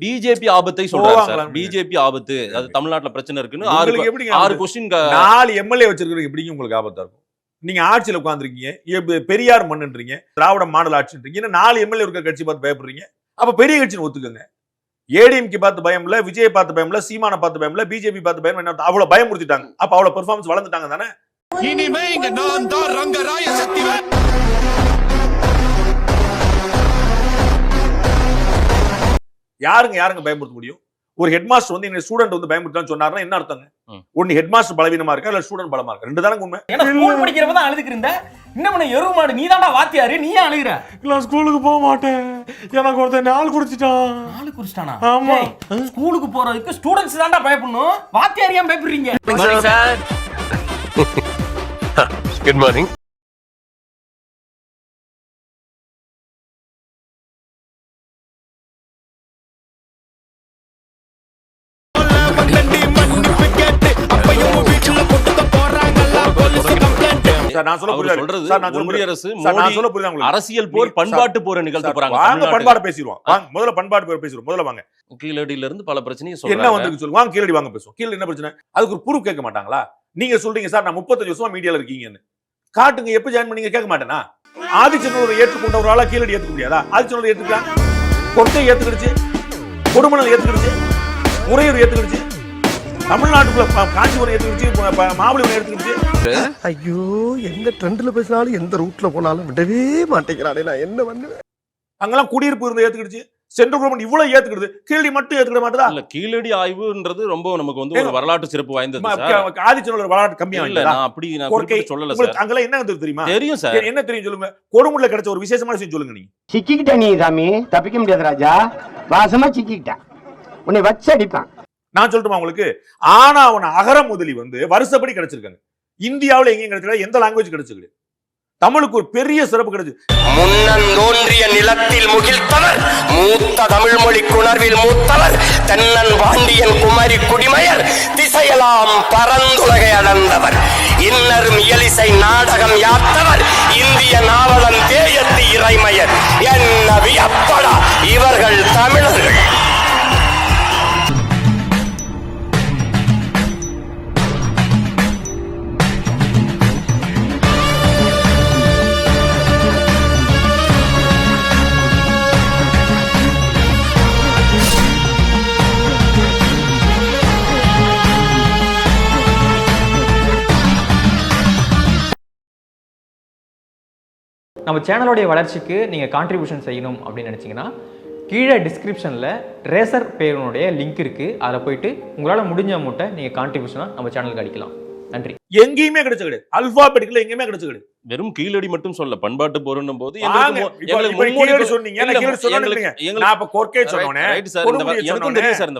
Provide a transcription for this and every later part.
BJP ஆபத்தை போவாங்களா? BJP ஆபத்து அது தமிழ்நாட்டுல பிரச்சனை இருக்குன்னு ஆறு ஆறு? கொஸ்டின் நாலு எம்எல்ஏ வச்சிருக்கிறது எப்படிங்க உங்களுக்கு ஆபத்தா இருக்கும்? நீங்க ஆட்சியில உட்காந்துருக்கீங்க பெரியார் மண்ணுன்றீங்க திராவிட மாடல் ஆட்சின்றீங்க இன்னும் நாலு எம்எல்ஏ இருக்கிற கட்சி பார்த்து பயப்படுறீங்க? அப்ப பெரிய கட்சின்னு ஒத்துக்கங்க. ஏடிஎம்கே பார்த்து பயம் இல்ல விஜய் பார்த்து பயம் இல்ல சீமான பார்த்து பயம் இல்ல பிஜேபி பார்த்து பயம் என்ன? அவ்வளவு பயமுறுத்திட்டாங்க அப்ப அவ்வளவு பெர்ஃபார்மன்ஸ் வளர்ந்துட்டாங்க தானே? இனிமே இங்க நான் தான் ரங்கராய சக்திவேல். யாருங்க யாருங்க பயமுறுத்த முடியும்? ஒரு ஹெட் மாஸ்டர் வந்து என்ன ஸ்டூடெண்ட் வந்து பயமுறுத்தான்னு சொன்னாருன்னா என்ன அர்த்தங்க. ஒன்னு ஹெட் மாஸ்டர் பலவீனமா இருக்கா இல்ல ஸ்டூடெண்ட் பலமா இருக்கா? ரெண்டு தானே உண்மை. ஏன்னா ஸ்கூல் படிக்கிறப்ப தான் அழுதுக்கு இருந்த. இன்னும் எருவு மாடு நீ தான்டா வாத்தியாரு நீ அழுகுற? நான் ஸ்கூலுக்கு போக மாட்டேன். எனக்கு ஒருத்தன் நாள் குடிச்சிட்டான். நாலு குறிச்சிட்டானா ஆமா. ஸ்கூலுக்கு போறதுக்கு ஸ்டூடெண்ட்ஸ் தான்டா பயப்படணும். வாத்தியார் ஏன் பயப்படுறீங்க? குட் மார்னிங் சார் நான் சொல்ல அவர் புரியுதா. சொல்றது சார் நான் சொல்ல ஒன்றிய புரியுதா? அரசு சார் நான் மோடி சொல்ல புரியுதா உங்களுக்கு? அரசியல் போர் பண்பாட்டு போரை நிகழ்த்த போறாங்க. வாங்க. பண்பாடு பேசிடுவோம். வாங்க முதல்ல பண்பாடு பேர் பேசிடுவோம். முதல்ல வாங்க. கீழடியில இருந்து பல பிரச்சனையை என்ன சொல்றாங்க. வந்து சொல்லுங்க. வாங்க கீழடி வாங்க பேசுவோம். கீழடி என்ன பிரச்சனை? அதுக்கு ஒரு ப்ரூஃப் கேட்க மாட்டாங்களா? நீங்க சொல்றீங்க சார் நான் முப்பத்தஞ்சு வருஷமா மீடியால இருக்கீங்கன்னு. காட்டுங்க எப்ப ஜாயின் பண்ணீங்க கேட்க மாட்டேனா? ஆதிச்சனூர் ஏற்றுக்கொண்ட ஒரு ஆளா கீழடி ஏத்துக்க முடியாதா? ஆதிச்சனூர் ஏத்துக்கலாம். கொர்க்கை ஏத்துக்கிடுச்சு. கொடுமணல் ஏத்துக்கிடுச்சு. உறையூர் ஏத்துக்கிடுச்சு. தமிழ்நாட்டுக்குள்ள காஞ்சிபுரம் ப- மாமல்லபுரம் ஏத்துக்கிடுச்சு ஐயோ எந்த ட்ரெண்ட்ல பேசினாலும் எந்த ரூட்ல போனாலும் விடவே மாட்டேங்கிறானே நான் என்ன பண்ணுவேன்? அங்கெல்லாம் குடியிருப்பு இருந்து ஏத்துக்கிடுச்சு. சென்ட்ரல் கவர்மெண்ட் இவ்வளவு ஏத்துக்கிடுது. கீழடி மட்டும் ஏத்துக்கிட மாட்டதா? இல்ல கீழடி ஆய்வுன்றது ரொம்ப நமக்கு வந்து ஒரு வரலாற்று சிறப்பு வாய்ந்தது சார். ஆதிச்சனூர் வரலாற்று கம்மியா இல்ல நான் அப்படி நான் சொல்லல சார். அங்கெல்லாம் என்ன வந்து தெரியுமா? தெரியும் சார். என்ன தெரியும் சொல்லுங்க? கொடுமுடில கிடைச்ச ஒரு விசேஷமான விஷயம் சொல்லுங்க நீங்க. சிக்கிக்கிட்ட நீ சாமி. தப்பிக்க முடியாது ராஜா. வாசமா சிக்கிக்கிட்ட. உன்னை வச்சு அடிப்பான். நான் சொல்லட்டுமா உங்களுக்கு? ஆனாவன அகர முதலி வந்து வருஷப்படி கிடைச்சிருக்காங்க. இந்தியாவில் எங்கேயும் கிடைச்சிருக்கா எந்த லாங்குவேஜ் கிடைச்சிருக்கு தமிழுக்கு ஒரு பெரிய சிறப்பு கிடைச்சு. முன்னந்தோன்றிய நிலத்தில் முகிழ்த்தவர் மூத்த தமிழ் மொழி குணர்வில் மூத்தவர் தென்னன் பாண்டியன் குமரி குடிமையர் திசையெல்லாம் பரந்துலகை அளந்தவர் இன்னரும் இயலிசை நாடகம் யாத்தவர் இந்திய நம்ம சேனலோடைய வளர்ச்சிக்கு நீங்கள் கான்ட்ரிபியூஷன் செய்யணும் அப்படின்னு நினச்சிங்கன்னா கீழே டிஸ்கிரிப்ஷனில் ரேசர் பேருனுடைய லிங்க் இருக்குது அதில் போயிட்டு உங்களால் முடிஞ்ச அமௌண்ட்டை நீங்கள் கான்ட்ரிபியூஷனாக நம்ம சேனலுக்கு அடிக்கலாம். நன்றி. எங்கேயுமே கிடைச்ச கிடையாது அல்பாபெட்டிக்கல எங்கேயுமே கிடைச்ச கிடையாது வெறும் கீழடி மட்டும் சொல்ல பண்பாட்டு போருன்னும் போது சொன்னீங்க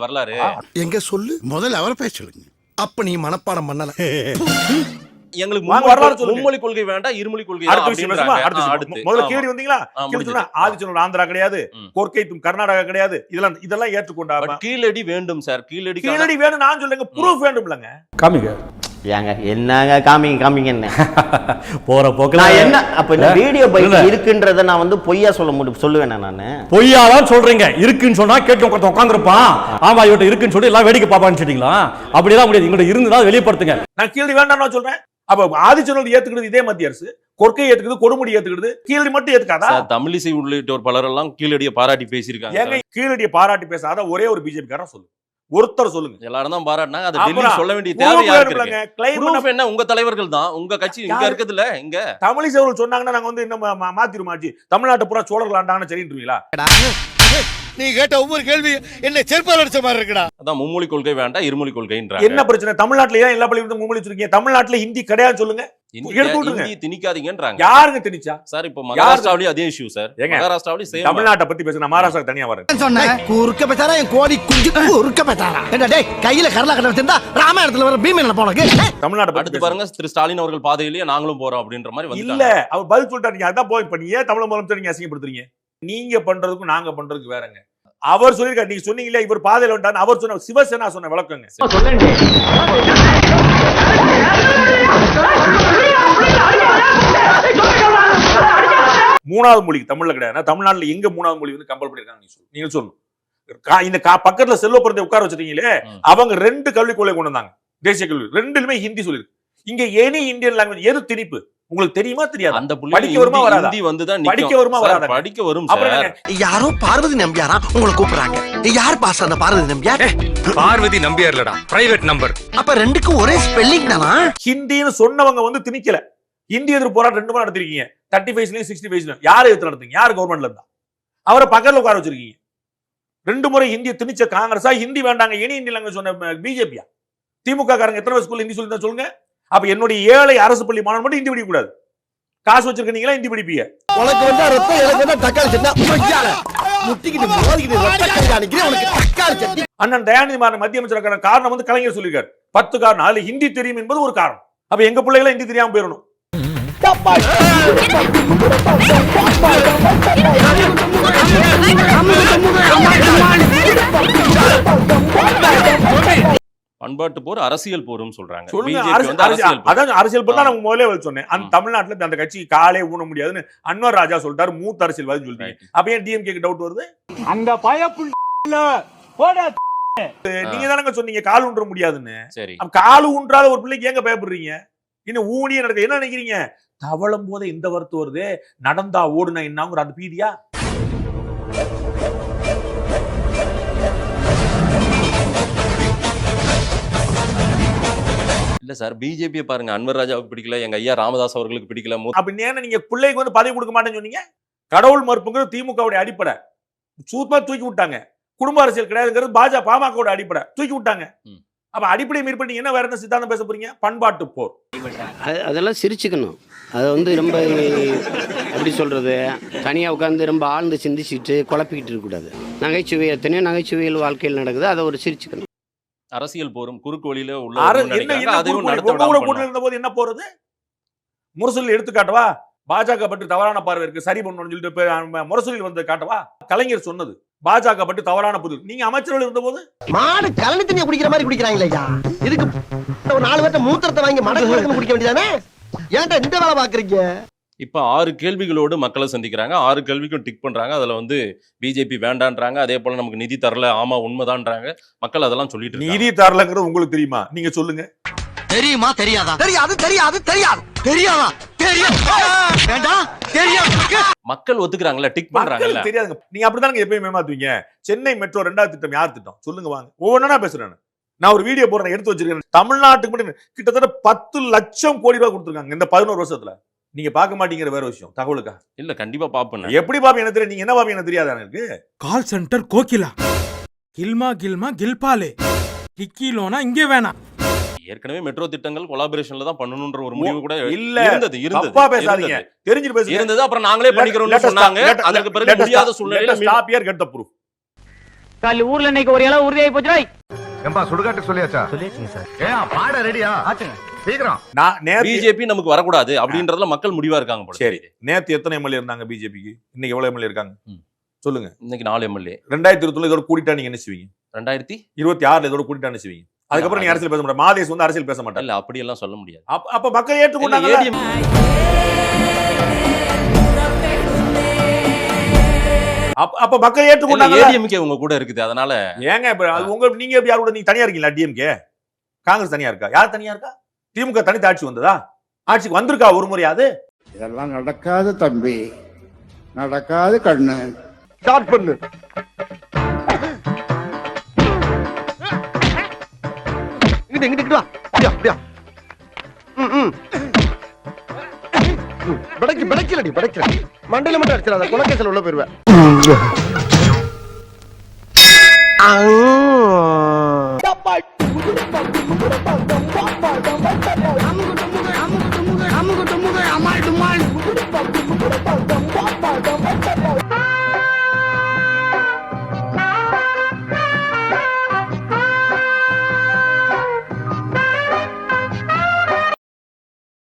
வரலாறு. எங்க சொல்லு? முதல்ல அவரை பேச சொல்லுங்க. அப்ப நீ மனப்பாடம் பண்ணல. எங்களுக்கு வரலாறு. மும்மொழி கொள்கை வேண்டாம் இருமொழி கொள்கை அடுத்த தான் விஷயம்? அடுத்த ஆ, விஷயம். அடுத்து. முதல்ல. கீழடி வந்தீங்களா? ஆ, கீழடி முடிஞ்சுது. சொன்னா ஆதிச்சனூர் ஆந்திரா கிடையாது. கொர்க்கை தும் கர்நாடகா கிடையாது இதெல்லாம் இதெல்லாம் ஏற்றுக்கொண்டா கீழடி வேண்டும் சார் கீழடி கீழடி வேணும் நான் சொல்லுங்க ப்ரூஃப் வேண்டும் இல்லங்க காமிங்க. ஏங்க என்னங்க காமிங்க காமிங்க என்ன? போற போக்குல நான் என்ன அப்ப இந்த வீடியோ பைக் இல்ல. இருக்குன்றத நான் வந்து பொய்யா சொல்ல முடியும் சொல்லுவேனா நானு? பொய்யாதான் சொல்றீங்க. இருக்குன்னு சொன்னா கேட்க ஒருத்தன் உட்காந்துருப்பான் ஆமா இவட்ட இருக்குன்னு சொல்லி எல்லாம் வேடிக்கை பாப்பான்னு சொல்லிட்டீங்களா? அப்படிலாம் முடியாது. இங்கிட்ட இருந்தா வெளிப்படுத்துங்க. நான் கீழடி வேண்டாம் நான் சொல்றேன். அப்ப ஆதிச்சனூர் ஏத்துக்கிறது இதே மத்திய அரசு கொர்க்கை ஏத்துக்குது கொடுமுடி ஏத்துக்கிறது கீழடி மட்டும் ஏத்துக்காதா? தமிழிசை உள்ளிட்டோர் பலரெல்லாம் கீழடியை பாராட்டி பேசியிருக்காங்க ஏங்க. கீழடியை பாராட்டி பேசாத ஒரே ஒரு பிஜேபி காரன் சொல்லு. ஒருத்தர் சொல்லுங்க. எல்லாரும் தான் பாராட்டினாங்க. அதை டெல்லி சொல்ல வேண்டிய தேவை யாருக்கு என்ன? உங்க தலைவர்கள் தான். உங்க கட்சி இங்க யாரு? இருக்குதுல்ல இங்க. தமிழிசை அவர்கள் சொன்னாங்கன்னா நாங்க வந்து இன்னும் மா- மாத்திருமா ஆச்சு தமிழ்நாட்டு பூரா சோழர்கள் ஆண்டாங்கன்னு சரின்றீங்களா நீ கேட்ட ஒவ்வொரு கேள்வி என்ன செருப்பால் அடிச்ச மாதிரி இருக்குடா. அதான் மும்மொழி கொள்கை வேண்டாம் இருமொழி கொள்கைன்றாங்க. என்ன பிரச்சனை? தமிழ்நாட்டுல ஏன் எல்லா பள்ளியும் மும்மொழி வச்சிருக்கீங்க? தமிழ்நாட்டுல ஹிந்தி கிடையாது சொல்லுங்க. திணிக்காதீங்கன்றாங்க. யாருங்க திணிச்சா? சார் இப்போ மகாராஷ்டிராவிலேயும் அதே இஷ்யூ சார். மகாராஷ்டிராவிலேயும் தமிழ்நாட்டை பத்தி பேச நான் மகாராஷ்டிரா தனியா வரேன். சொன்னேன் குறுக்க பேசாரா என் கோழி குஞ்சு குறுக்க பேசாரா என்ன டேய் கையில கரலா கட்ட வச்சிருந்தா ராமாயணத்துல வர பீமன் போனக்கு தமிழ்நாட்டை பத்தி. பாருங்க திரு ஸ்டாலின் அவர்கள் பாதையிலேயே நாங்களும் போறோம் அப்படின்ற மாதிரி இல்ல அவர் பதில் சொல்லிட்டாரு. அதான் போய் இப்ப நீ ஏன் தமிழ் முதலமைச்சர் நீங்க அசிங்கப்படுத்துறீங்க? நீங்க பண்றதுக்கும் நாங்க பண்றதுக்கு வேறங்க. அவர் சொல்லிருக்காரு நீங்க சொன்னீங்களே இவர் பாதையில வந்துட்டாரு அவர் சொன்ன சிவசேனா சொன்ன விளக்கங்க. மூணாவது மொழி தமிழ்ல கிடையாது. தமிழ்நாட்டுல எங்க மூணாவது மொழி வந்து கம்பல் பண்ணிருக்காங்க நீங்க சொல்லு நீங்க சொல்லணும். இந்த பக்கத்துல செல்வப்புறத்தை உட்கார வச்சிருக்கீங்களே. அவங்க ரெண்டு கல்விக் கொள்கை கொண்டு வந்தாங்க. தேசிய கல்வி. ரெண்டுலுமே ஹிந்தி சொல்லிருக்கு இங்க எனி இந்தியன் லாங்குவேஜ் எது திணிப்பு? உங்களுக்கு தெரியுமா தெரியாது? அந்த புள்ளி படிக்க வருமா வராதா? ஹிந்தி வந்து தான் படிக்க. வருமா வராதா? படிக்க வரும் சார்? யாரோ பார்வதி நம்பியாரா? உங்களை கூப்பிடுறாங்க. யார் பாஸ் அந்த பார்வதி நம்பியார் பார்வதி நம்பியார்லடா. பிரைவேட் நம்பர் அப்ப ரெண்டுக்கும் ஒரே ஸ்பெல்லிங் தானா? ஹிந்தின்னு சொன்னவங்க வந்து திணிக்கல. ஹிந்தி எதிர்ப்பு போராட்டம் ரெண்டு முறை நடத்திருக்கீங்க. தேர்ட்டி ஃபைவ்ஸ்லயும் சிக்ஸ்டி ஃபைவ்ஸ்லயும் யார் எதிர்த்து நடத்துங்க யார் கவர்மெண்ட்ல இருந்தா? அவரை பக்கத்துல உட்கார வச்சிருக்கீங்க. ரெண்டு முறை ஹிந்தியை திணிச்ச காங்கிரஸா? ஹிந்தி வேண்டாங்க. இனி ஹிந்தி லாங்குவேஜ் சொன்ன பிஜேபியா? திமுக காரங்க எத்தனை ஸ்கூல் ஹிந்தி சொல்லி தான் சொல்லுங்க. அப்ப என்னுடைய ஏழை அரசு பள்ளி மாணவன் மட்டும் ஹிந்தி படிக்க கூடாது காசு வச்சிருக்கீங்களா ஹிந்தி படிப்பீங்க உனக்கு வந்தா ரத்தம் எனக்கு வந்தா தக்காளி சட்னா அண்ணன் தயாநிதி மாறன் மத்திய அமைச்சர் காரணம் வந்து கலைஞர் சொல்லியிருக்காரு பத்து காரணம் அதுல ஹிந்தி தெரியும் என்பது ஒரு காரணம் அப்ப எங்க பிள்ளைகளை ஹிந்தி தெரியாம போயிடணும் பண்பாட்டு போர் அரசியல் போரும் சொல்றாங்க. அரசியல் போர். அதான் அரசியல் பண்ணா ஆ. நான் முதல்ல வந்து சொன்னேன். அந்த. தமிழ்நாட்டுல அந்த கட்சி காலே ஊன முடியாதுன்னு அன்வர் ராஜா சொல்லிட்டாரு மூத்த அரசியல்வாதி சொல்லிட்டீங்க. அப்ப ஏன் டிஎம்கே டவுட் வருது? அந்த பயப்புள்ள போட நீங்க தானங்க சொன்னீங்க கால் ஊன்ற முடியாதுன்னு. சரி. கால் ஊன்றாத ஒரு பிள்ளைக்கு ஏங்க பயப்படுறீங்க? இன்னும் ஊனியே நடக்க என்ன நினைக்கிறீங்க? தவளும் போது இந்த வருத்தம் வருது நடந்தா ஓடுனா என்னங்கிற அந்த பீதியா? இல்ல சார் பிஜேபியை பாருங்க. அன்வர் ராஜாவுக்கு பிடிக்கல எங்க ஐயா ராமதாஸ் அவர்களுக்கு பிடிக்கல. மூத்த அப்ப ஏன்னா நீங்க பிள்ளைக்கு வந்து பதவி கொடுக்க மாட்டேன்னு சொன்னீங்க. கடவுள் மறுப்புங்கிறது திமுகவுடைய அடிப்படை. சூப்பா தூக்கி விட்டாங்க. குடும்ப அரசியல் கிடையாதுங்கிறது பாஜக பாமகவோட அடிப்படை. தூக்கி விட்டாங்க. அப்ப அடிப்படை மீறி பண்ணி என்ன வேற என்ன சித்தாந்தம் பேச போறீங்க? பண்பாட்டு போர். அது அதெல்லாம் சிரிச்சுக்கணும். அதை வந்து ரொம்ப எப்படி சொல்கிறது தனியாக உட்காந்து ரொம்ப ஆழ்ந்து சிந்திச்சுட்டு குழப்பிக்கிட்டு இருக்கக்கூடாது. நகைச்சுவை எத்தனையோ நகைச்சுவைகள் வாழ்க்கையில் நடக்குது. அதை ஒரு சிரிச்சுக்கணும். அரசியல் போரும் குறுக்கு வழியில உள்ள. இருந்த போது என்ன போறது? முரசொலி எடுத்துக்காட்டவா? பாஜக பற்றி தவறான பார்வை இருக்கு சரி பண்ணணும்னு சொல்லிட்டு முரசொலியில் வந்து காட்டவா? கலைஞர் சொன்னது பாஜக பற்றி தவறான புரிதல். நீங்க அமைச்சர்கள் இருந்த போது மாடு கலனி தண்ணியை குடிக்கிற மாதிரி குடிக்கிறாங்களே ஐயா. இதுக்கு ஒரு நாலு பேர்ட்ட மூத்திரத்தை வாங்கி மடக்குன்னு குடிக்க வேண்டியதானே? ஏன்டா இந்த வேலை பாக்குறீங்க? இப்ப ஆறு கேள்விகளோடு மக்களை சந்திக்கிறாங்க. ஆறு கேள்விக்கும் டிக் பண்றாங்க. அதுல வந்து பிஜேபி வேண்டான்றாங்க. அதே போல நமக்கு நிதி தரல. ஆமா உண்மைதான்றாங்க. மக்கள் அதெல்லாம் சொல்லிட்டு இருக்காங்க. நிதி தரலங்கிறது உங்களுக்கு தெரியுமா? நீங்க சொல்லுங்க. தெரியுமா? தெரியாதா? தெரியாது தெரியாது தெரியாது. தெரியாதா? தெரியும் வேண்டாம் தெரியும் மக்கள் ஒத்துக்கிறாங்கல்ல டிக் பண்றாங்கல்ல. தெரியாதுங்க. நீங்க அப்படிதானங்க எப்பயும் ஏமாத்துவீங்க. சென்னை மெட்ரோ ரெண்டாவது திட்டம் யார் திட்டம்? சொல்லுங்க வாங்க. ஒவ்வொன்றா பேசுறேன் நான். நான் ஒரு வீடியோ போடுறேன் எடுத்து வச்சிருக்கேன். தமிழ்நாட்டுக்கு மட்டும் கிட்டத்தட்ட பத்து லட்சம் கோடி ரூபாய் கொடுத்துருக்காங்க இந்த பதினோரு வருஷத்துல. நீங்க பார்க்க மாட்டீங்கிற வேற விஷயம் தகவலுக்கா இல்ல கண்டிப்பா பாப்பேன் எப்படி பாப்பீங்க எனக்கு தெரியும்? நீங்க என்ன பாப்பீங்க எனக்கு தெரியாதா எனக்கு. Call center Kokila. கில்மா கில்மா கில்பாலே. கிக்கிலோனா இங்கே வேணாம் ஏற்கனவே மெட்ரோ திட்டங்கள் கொலாபரேஷன்ல தான் பண்ணணும்ன்ற ஒரு முடிவு கூட இல்ல. இருந்தது இருந்தது. தப்பா பேசாதீங்க. தெரிஞ்சுட்டு பேசுங்க. இருந்தது அப்புறம் நாங்களே பண்ணிக்கிறோம்னு சொன்னாங்க. அதுக்கு பிறகு முடியாத சூழ்நிலையில stop here get the proof கல் ஊர்ல இன்னைக்கு ஒரு இளவு உறுதியாகி போச்சுடா ஏம்பா சுடுகாட்டு சொல்லியாச்சா? சொல்லியாச்சுங்க சார். ஏன் பாட ரெடியா சீக்கிரம். நான் நேத்து பிஜேபி நமக்கு வரக்கூடாது அப்படின்றதுல மக்கள் முடிவா இருக்காங்க போல சரி. நேத்து எத்தனை எம்எல்ஏ இருந்தாங்க பிஜேபிக்கு? இன்னைக்கு எவ்வளவு எம்எல்ஏ இருக்காங்க. சொல்லுங்க. இன்னைக்கு நாலு எம்எல்ஏ. ரெண்டாயிரத்தி இருபத்தி இதோட கூட்டிட்டா நீங்க என்ன செய்வீங்க? ரெண்டாயிரத்தி? இருபத்தி ஆறுல இதோட கூட்டிட்டா என்ன செய்வீங்க? அதுக்கப்புறம் நீங்க அரசியல் பேச மாட்டேன் மாதேஷ் வந்து அரசியல் பேச மாட்டாங்க இல்ல அப்படி எல்லாம் சொல்ல முடியாது. அப்ப அப்ப மக்கள் ஏற்றுக்கொண்டாங்க அப்ப அப்ப மக்கள் ஏற்றுக்கொண்டாங்க ADMK உங்க கூட இருக்குது அதனால ஏங்க இப்ப அது உங்க நீங்க எப்படி யார் கூட நீங்க தனியா இருக்கீங்களா டிஎம்கே காங்கிரஸ் தனியா இருக்கா? யார் தனியா இருக்கா? திமுக தனித்து ஆட்சி வந்ததா? ஆட்சிக்கு வந்திருக்கா ஒரு முறையாவது இதெல்லாம் நடக்காது தம்பி. நடக்காது கண்ணு. ஸ்டார்ட் பண்ணு. பிடைக்கு பிடைக்கலடி பிடைக்கல மண்டையில மட்டும் அடிச்சிடாத. குலக்கேசல் உள்ள போயிருவேன்